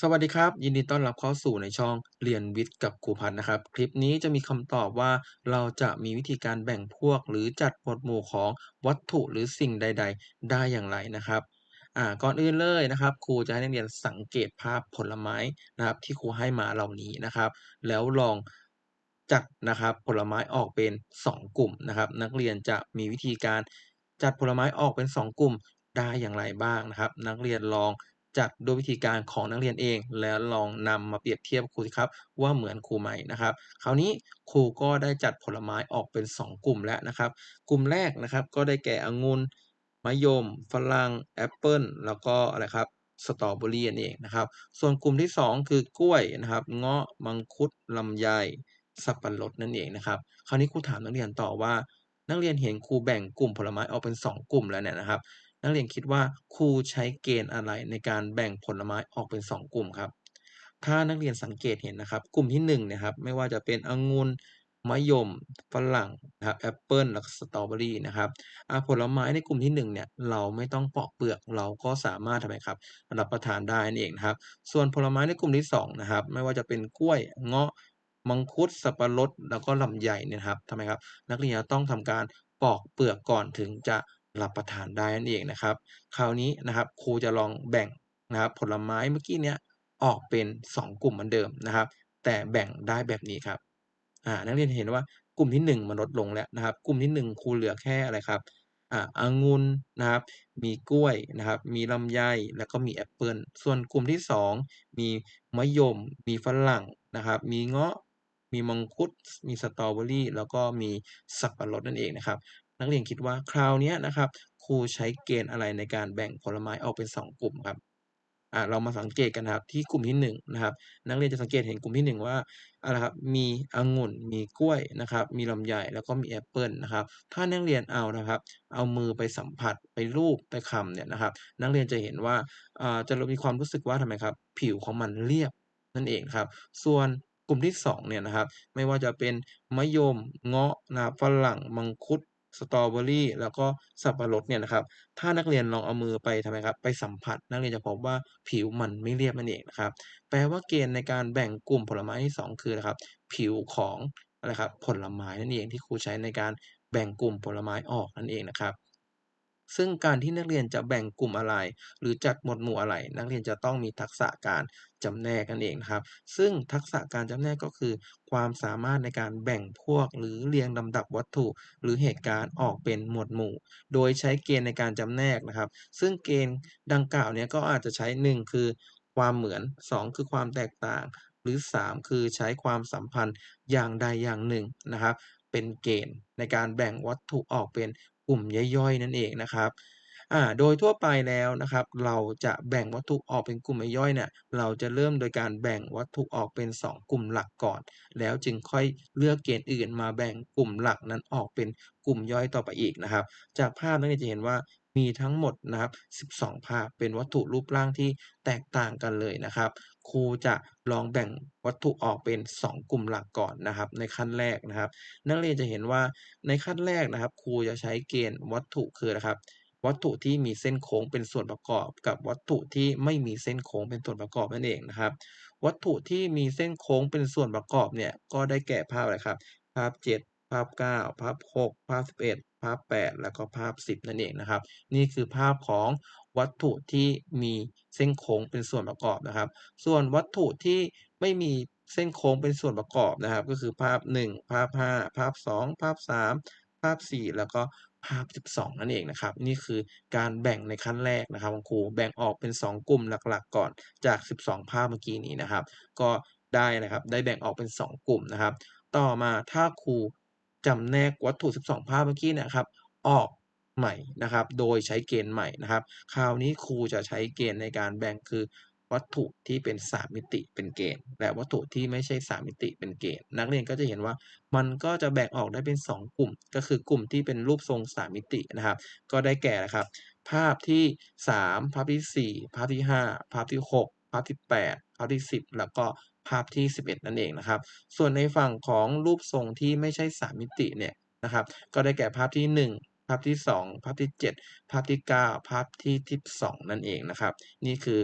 สวัสดีครับ ยินดีต้อนรับเข้าสู่ในช่องเรียนวิทย์กับครูพัฒน์นะครับ คลิปนี้จะมีคำตอบว่าเราจะมีวิธีการแบ่งพวกหรือจัดหมวดหมู่ของวัตถุหรือสิ่งใด ๆ ได้อย่างไรนะครับอ่าก่อนอื่นเลยนะครับครูจะให้นักเรียนสังเกตภาพผลไม้นะครับ ที่ครูให้มาเหล่านี้นะครับ แล้วลองจัดนะครับผลไม้ออกเป็น 2 กลุ่มนะครับ นักเรียนจะมีวิธีการจัดผลไม้ออกเป็น 2 กลุ่มได้อย่างไรบ้างนะครับ นักเรียนลอง จัดโดยวิธีการของนักเรียนเอง แล้วลองนำมาเปรียบเทียบครูสิครับ ว่าเหมือนครูไหมนะครับ คราวนี้ครูก็ได้จัดผลไม้ออกเป็น 2 กลุ่มแล้วนะครับ กลุ่มแรกนะครับก็ได้แก่องุ่นมะยม ฝรั่งแอปเปิลแล้วก็อะไรครับสตรอเบอรี่นั่นเองนะครับ ส่วนกลุ่มที่ 2 คือกล้วยนะครับเงาะมังคุดลำไยสับปะรดนั่นเองนะครับ คราวนี้ครูถามนักเรียนต่อว่า นักเรียนเห็นครูแบ่งกลุ่มผลไม้ออกเป็น 2 กลุ่มแล้วเนี่ยนะครับ นักเรียนคิดว่าครูใช้เกณฑ์อะไรในการแบ่งผลไม้ออกเป็น 2 กลุ่มครับ ถ้านักเรียนสังเกตเห็นนะครับ กลุ่มที่1นะครับไม่ว่าจะเป็นองุ่นมะยมฝรั่งนะครับแอปเปิลแล้วก็สตรอเบอรี่นะครับผลไม้ในกลุ่มที่1เนี่ยเราไม่ต้องปอกเปลือกเราก็สามารถทำไมครับรับประทานได้นั่นเองนะครับ ส่วนผลไม้ในกลุ่มที่2นะครับไม่ว่าจะเป็นกล้วยเงาะมังคุดสับปะรดแล้วก็ลำไยเนี่ยนะครับทำไมครับ นักเรียนต้องทำการปอกเปลือกก่อนถึงจะ รับประทานได้นั่นเองนะครับ คราวนี้นะครับครูจะลองแบ่งนะครับผลไม้เมื่อกี้เนี้ยออกเป็น 2 กลุ่มเหมือนเดิมนะครับ แต่แบ่งได้แบบนี้ครับอ่านักเรียนเห็นว่ากลุ่มที่ 1 มันลดลงแล้วนะครับ กลุ่มที่ 1ครูเหลือแค่อะไรครับอ่าองุ่นนะครับ มีกล้วยนะครับ มีลำไยแล้วก็มีแอปเปิลส่วนกลุ่มที่ 2 มีมะยม มีฝรั่งนะครับ มีเงาะมีมังคุด มีสตรอเบอรี่ แล้วก็มีสับปะรดนั่นเองนะครับนักเรียนคิดว่าคราวนี้นะครับครูใช้เกณฑ์อะไรในการแบ่งผลไม้ออกเป็น 2 กลุ่มครับอ่าเรามาสังเกตกันครับที่กลุ่มที่1นะครับนักเรียนจะสังเกตเห็นกลุ่มที่ 1 ว่าอะไรครับมีองุ่นมีกล้วยนะครับมีลำไยแล้วก็มีแอปเปิลนะครับถ้านักเรียนเอานะครับ เอามือไปสัมผัสไปลูบไปคำเนี่ยนะครับนักเรียนจะเห็นว่าอ่าจะมีความรู้สึกว่าทำไมครับผิวของมันเรียบนั่นเองครับ ส่วนกลุ่มที่2เนี่ยนะครับไม่ว่าจะเป็นมะยมเงาะนะฝรั่งมังคุด สตรอเบอรี่แล้วก็สับปะรดเนี่ยนะครับ ถ้านักเรียนลองเอามือไปทำไมครับ ไปสัมผัส นักเรียนจะพบว่าผิวมันไม่เรียบนั่นเองนะครับ แปลว่าเกณฑ์ในการแบ่งกลุ่มผลไม้ที่2คือนะครับ ผิวของอะไรครับผลไม้นั่นเองที่ครูใช้ในการแบ่งกลุ่มผลไม้ออกนั่นเองนะครับ ซึ่งการที่นักเรียนจะแบ่งกลุ่มอะไร หรือจัดหมวดหมู่อะไร นักเรียนจะต้องมีทักษะการจำแนกนั่นเองนะครับ ซึ่งทักษะการจำแนกก็คือ ความสามารถในการแบ่งพวก หรือเรียงลำดับวัตถุ หรือเหตุการณ์ออกเป็นหมวดหมู่ โดยใช้เกณฑ์ในการจำแนกนะครับ ซึ่งเกณฑ์ดังกล่าวเนี้ยก็อาจจะใช้ 1 คือ ความเหมือน 2 คือความแตกต่าง หรือ 3 คือใช้ความสัมพันธ์อย่างใดอย่างหนึ่งนะครับเป็นเกณฑ์ในการแบ่งวัตถุออกเป็น กลุ่มย่อยๆ นั่นเองนะครับอ่าโดยทั่วไปแล้วนะครับ เราจะแบ่งวัตถุออกเป็นกลุ่มย่อยเนี่ยเราจะเริ่มโดยการแบ่งวัตถุออกเป็น 2 กลุ่มหลักก่อน แล้วจึงค่อยเลือกเกณฑ์อื่นมาแบ่งกลุ่มหลักนั้นออกเป็นกลุ่มย่อยต่อไปอีกนะครับ จากภาพนักเรียนจะเห็นว่ามีทั้งหมดนะครับ 12 ภาพเป็นวัตถุรูปร่างที่แตกต่างกันเลยนะครับ ครูจะลองแบ่งวัตถุออกเป็น 2 กลุ่มหลักก่อนนะครับ ในขั้นแรกนะครับ นักเรียนจะเห็นว่าในขั้นแรกนะครับ ครูจะใช้เกณฑ์วัตถุคือนะครับ วัตถุที่มีเส้นโค้งเป็นส่วนประกอบ กับวัตถุที่ไม่มีเส้นโค้งเป็นส่วนประกอบนั่นเองนะครับ วัตถุที่มีเส้นโค้งเป็นส่วนประกอบเนี่ยก็ได้แก่ภาพอะไรครับ ภาพ 7 ภาพ 9 ภาพ 6 ภาพ 11 ภาพ 8 แล้วก็ภาพ 10 นั่นเองนะครับ นี่คือภาพของวัตถุที่มีเส้นโค้งเป็นส่วนประกอบนะครับ ส่วนวัตถุที่ไม่มีเส้นโค้งเป็นส่วนประกอบนะครับ ก็คือภาพ 1 ภาพ 5 ภาพ 2 ภาพ 3 ภาพ 4 แล้วก็ภาพ 12 นั่นเองนะครับ นี่คือการแบ่งในขั้นแรกนะครับคุณครูแบ่งออกเป็น 2 กลุ่มหลักๆ ก่อนจาก 12 ภาพเมื่อกี้นี้นะครับ ก็ได้นะครับ ได้แบ่งออกเป็น 2 กลุ่มนะครับ ต่อมาถ้าครู จำแนกวัตถุ 12 ภาพเมื่อกี้นะครับ ออกใหม่นะครับ โดยใช้เกณฑ์ใหม่นะครับ คราวนี้ครูจะใช้เกณฑ์ในการแบ่งคือวัตถุที่เป็น 3 มิติเป็นเกณฑ์ และวัตถุที่ไม่ใช่ 3 มิติเป็นเกณฑ์ นักเรียนก็จะเห็นว่ามันก็จะแบ่งออกได้เป็น 2 กลุ่ม ก็คือกลุ่มที่เป็นรูปทรง 3 มิตินะครับ ก็ได้แก่นะครับ ภาพที่ 3 ภาพที่ 4 ภาพที่ 5 ภาพที่ 6 ภาพที่ 8 ภาพที่ 10 แล้วก็ ภาพที่ 11 นั่นเองนะครับ ส่วนในฝั่งของรูปทรงที่ไม่ใช่ 3 มิติเนี่ยนะครับ ก็ได้แก่ภาพที่ 1ภาพที่ 2 ภาพที่ 7 ภาพที่ 9 ภาพที่12นั่นเองนะครับ นี่คือ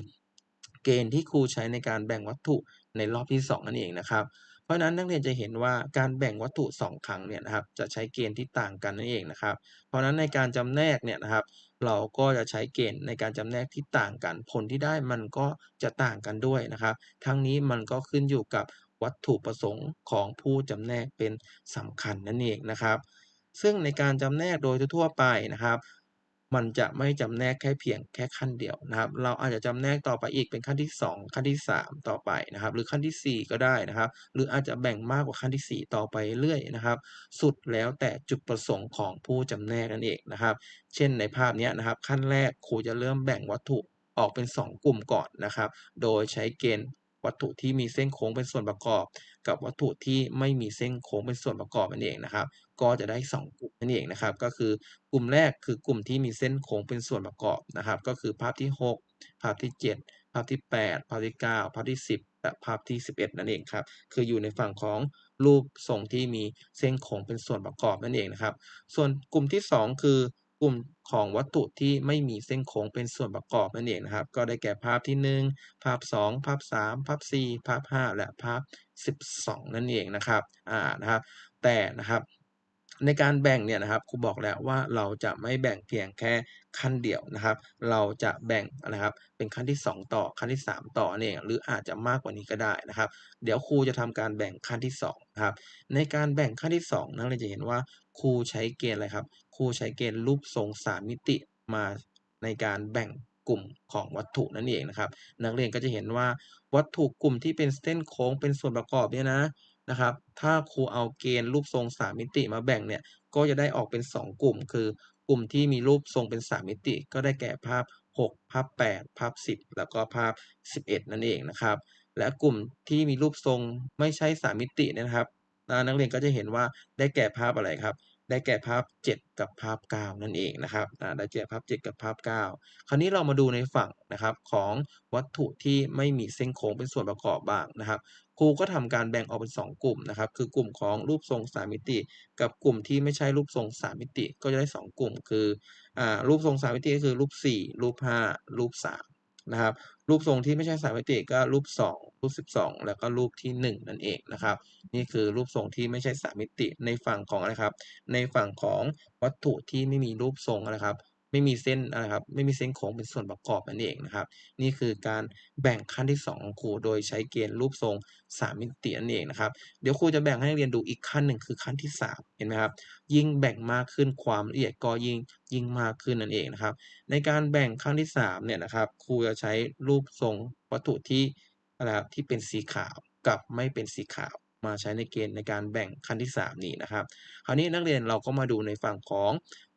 เกเกณฑ์ที่ครูใช้ในการแบ่งวัตถุในรอบที่ 2 นั่นเองนะครับ เพราะฉะนั้นนักเรียนจะเห็นว่าการแบ่งวัตถุ 2 ครั้งเนี่ยนะครับจะใช้เกณฑ์ที่ต่างกันนั่นเองนะครับ เพราะฉะนั้นในการจำแนกเนี่ยนะครับ เราก็จะใช้เกณฑ์ในการจำแนกที่ต่างกัน ผลที่ได้มันก็จะต่างกันด้วยนะครับ ทั้งนี้มันก็ขึ้นอยู่กับวัตถุประสงค์ของผู้จำแนกเป็นสำคัญนั่นเองนะครับ ซึ่งในการจำแนกโดยทั่วไปนะครับ มันจะไม่จำแนกแค่เพียงแค่ขั้นเดียวนะครับ เราอาจจะจำแนกต่อไปอีกเป็นขั้นที่ 2 ขั้นที่ 3 ต่อไปนะครับ หรือขั้นทีสี่ 4 ก็ได้นะครับ หรืออาจจะแบ่งมากกว่าขั้นที่ 4 ต่อไปเรื่อยนะครับ สุดแล้วแต่จุดประสงค์ของผู้จำแนกนั่นเองนะครับ เช่นในภาพนี้นะครับ ขั้นแรกครูจะเริ่มแบ่งวัตถุออกเป็น 2 กลุ่มก่อนนะครับ โดยใช้เกณฑ์วัตถุที่มีเส้นโค้งเป็นส่วนประกอบ กับวัตถุที่ไม่มีเส้นโค้งเป็นส่วนประกอบนั่นเองนะครับ ก็จะได้ 2 กลุ่มนั่นเองนะครับ ก็คือกลุ่มแรกคือกลุ่มที่มีเส้นโค้งเป็นส่วนประกอบนะครับ ก็คือภาพที่ 6 ภาพที่ 7 ภาพที่ 8 ภาพที่ 9 ภาพที่ 10 และภาพที่ 11 นั่นเองครับ คืออยู่ในฝั่งของรูปทรงที่มีเส้นโค้งเป็นส่วนประกอบนั่นเองนะครับ ส่วนกลุ่มที่ 2 คือกลุ่มของวัตถุที่ไม่มีเส้นโค้งเป็นส่วนประกอบนั่นเองนะครับ ก็ได้แก่ภาพที่ 1 ภาพ 2 ภาพ 3 ภาพ 4 ภาพ 5 และภาพ 12 นั่นเองนะครับ อ่า นะครับ แต่นะครับ ในการแบ่งเนี่ยนะครับครูบอกแล้วว่าเราจะไม่แบ่งเพียงแค่ขั้นเดียวนะครับ เราจะแบ่งนะครับเป็นขั้นที่ 2 ต่อขั้นที่ 3 ต่อนั่นเองหรืออาจจะมากกว่านี้ก็ได้นะครับ เดี๋ยวครูจะทำการแบ่งขั้นที่2นะครับในการแบ่งขั้นที่2นักเรียนจะเห็นว่าครูใช้เกณฑ์อะไรครับครูใช้เกณฑ์รูปทรง3มิติมาในการแบ่งกลุ่มของวัตถุนั่นเองนะครับ นักเรียนก็จะเห็นว่าวัตถุกลุ่มที่เป็นเส้นโค้งเป็นส่วนประกอบเนี่ยนะ นะครับ ถ้าครูเอาเกณฑ์รูปทรง 3 มิติมาแบ่งเนี่ย ก็จะได้ออกเป็น 2 กลุ่ม คือกลุ่มที่มีรูปทรงเป็น 3 มิติ ก็ได้แก่ภาพ 6 ภาพ 8 ภาพ 10 แล้วก็ภาพ 11 นั่นเองนะครับ และกลุ่มที่มีรูปทรงไม่ใช่ 3 มิตินะครับ นักเรียนก็จะเห็นว่าได้แก่ภาพอะไรครับ ได้แก่ภาพ 7 กับภาพ 9 นั่นเองนะครับได้แก่ภาพ 7 กับภาพ 9 คราวนี้เรามาดูในฝั่งนะครับของวัตถุที่ไม่มีเส้นโค้งเป็นส่วนประกอบบ้างนะครับครูก็ทำการแบ่งออกเป็น 2 กลุ่มนะครับคือกลุ่มของรูปทรง3มิติ กับกลุ่มที่ไม่ใช่รูปทรง3มิติ ก็จะได้ 2 กลุ่ม คืออรูปทรง3มิติก็คือรูป 4 รูป 5 รูป 3 นะครับ รูปทรงที่ไม่ใช่สามิติก็รูป 2 รูป 12 แล้วก็รูปที่ 1 นั่นเองนะครับ นี่คือรูปทรงที่ไม่ใช่สามิติในฝั่งของอะไรครับ ในฝั่งของวัตถุที่ไม่มีรูปทรงนะครับ ไม่มีเส้นอะไรครับ ไม่มีเส้นโค้งเป็นส่วนประกอบนั่นเองนะครับ นี่คือการแบ่งขั้นที่ 2 ของครูโดยใช้เกณฑ์รูปทรง 3 มิตินั่นเองนะครับ เดี๋ยวครูจะแบ่งให้นักเรียนดูอีกขั้นหนึ่งคือขั้นที่ 3 เห็นไหมครับ ยิ่งแบ่งมากขึ้นความละเอียดก็ยิ่งยิ่งมากขึ้นนั่นเองนะครับ ในการแบ่งขั้นที่3เนี่ยนะครับครูจะใช้รูปทรงวัตถุที่อะไรครับที่เป็นสีขาวกับไม่เป็นสีขาวมาใช้ในเกณฑ์ในการแบ่งขั้นที่ 3 นี้นะครับ คราวนี้นักเรียนเราก็มาดูในฝั่งของ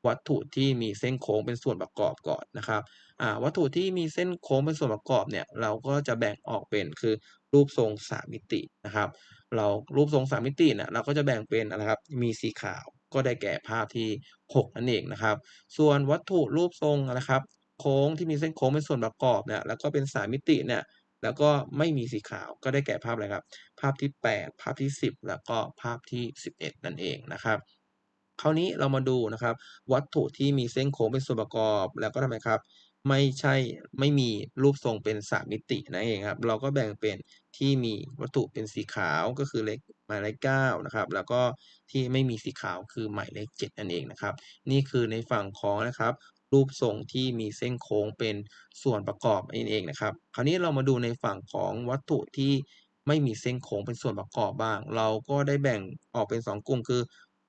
วัตถุที่มีเส้นโค้งเป็นส่วนประกอบก่อนนะครับวัตถุที่มีเส้นโค้งเป็นส่วนประกอบเนี่ยเราก็จะแบ่งออกเป็นคือรูปทรง3มิตินะครับ เรารูปทรง3มิติเนี่ยเราก็จะแบ่งเป็นอะครับมีสีขาวก็ได้แก่ภาพที่ 6 นั่นเองนะครับ ส่วนวัตถุรูปทรงนะครับ โค้งที่มีเส้นโค้งเป็นส่วนประกอบเนี่ยแล้วก็เป็น3มิติเนี่ยแล้วก็ไม่มีสีขาวก็ได้แก่ภาพอะไรครับ ภาพที่ 8 ภาพที่ 10 แล้วก็ภาพที่ 11 นั่นเองนะครับ คราวนี้เรามาดูนะครับ วัตถุที่มีเส้นโค้งเป็นส่วนประกอบ แล้วก็ทำไมครับ ไม่ใช่ไม่มีรูปทรงเป็น3มิตินั่นเองครับ เราก็แบ่งเป็นที่มีวัตถุเป็นสีขาวก็คือเลขหมายเลข9นะครับ แล้วก็ที่ไม่มีสีขาวคือหมายเลข7นั่นเองนะครับ นี่คือในฝั่งของนะครับรูปทรงที่มีเส้นโค้งเป็นส่วนประกอบนั่นเองนะครับ คราวนี้เรามาดูในฝั่งของวัตถุที่ไม่มีเส้นโค้งเป็นส่วนประกอบบ้าง เราก็ได้แบ่งออกเป็น 2 กลุ่มคือ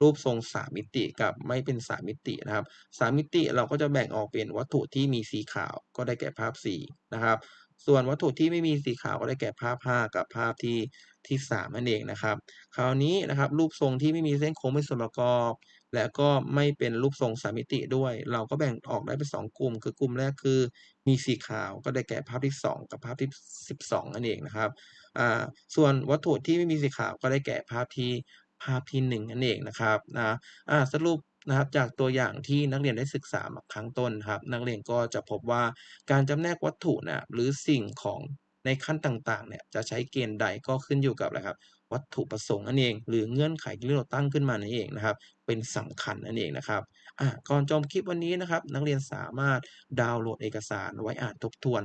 รูปทรง 3 มิติกับไม่เป็น 3 มิตินะครับ 3 มิติเราก็จะแบ่งออกเป็นวัตถุที่มีสีขาวก็ได้แก่ภาพ 4 นะครับ ส่วนวัตถุที่ไม่มีสีขาวก็ได้แก่ภาพ 5 กับภาพที่ที่ 3 นั่นเองนะครับ คราวนี้นะครับรูปทรงที่ไม่มีเส้นโค้งเป็นส่วนประกอบ และก็ไม่เป็นรูปทรง3มิติด้วย เราก็แบ่งออกได้เป็น 2 กลุ่ม คือกลุ่มแรกคือมีสีขาวก็ได้แก่ภาพที่ 2 กับภาพที่ 12 นั่นเองนะครับอ่าส่วนวัตถุที่ไม่มีสีขาวก็ได้แก่ภาพที่ ภาพที่1นั่นเองนะครับนะสรุปนะครับจากตัวอย่างที่นักเรียนได้ศึกษามาข้งต้นครับ นักเรียนก็จะพบว่าการจำแนกวัตถุน่ะหรือสิ่งของในขั้นต่างๆเนี่ยจะใช้เกณฑ์ใดก็ขึ้นอยู่กับอะไรครับวัตถุประสงค์นั่นเอง หรือเงื่อนไขที่เราตั้งขึ้นมานั่นเองนะครับ เป็นสำคัญนั่นเองนะครับอ่าก่อนจบคลิปวันนี้นะครับ นักเรียนสามารถดาวน์โหลดเอกสารไว้อ่านทบทวน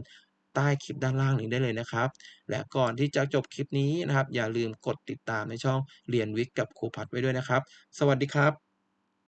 ใต้คลิปด้านล่างนี้ได้เลยนะครับ และก่อนที่จะจบคลิปนี้นะครับ อย่าลืมกดติดตามในช่องเรียนวิทย์กับครูพัฒไว้ด้วยนะครับ สวัสดีครับ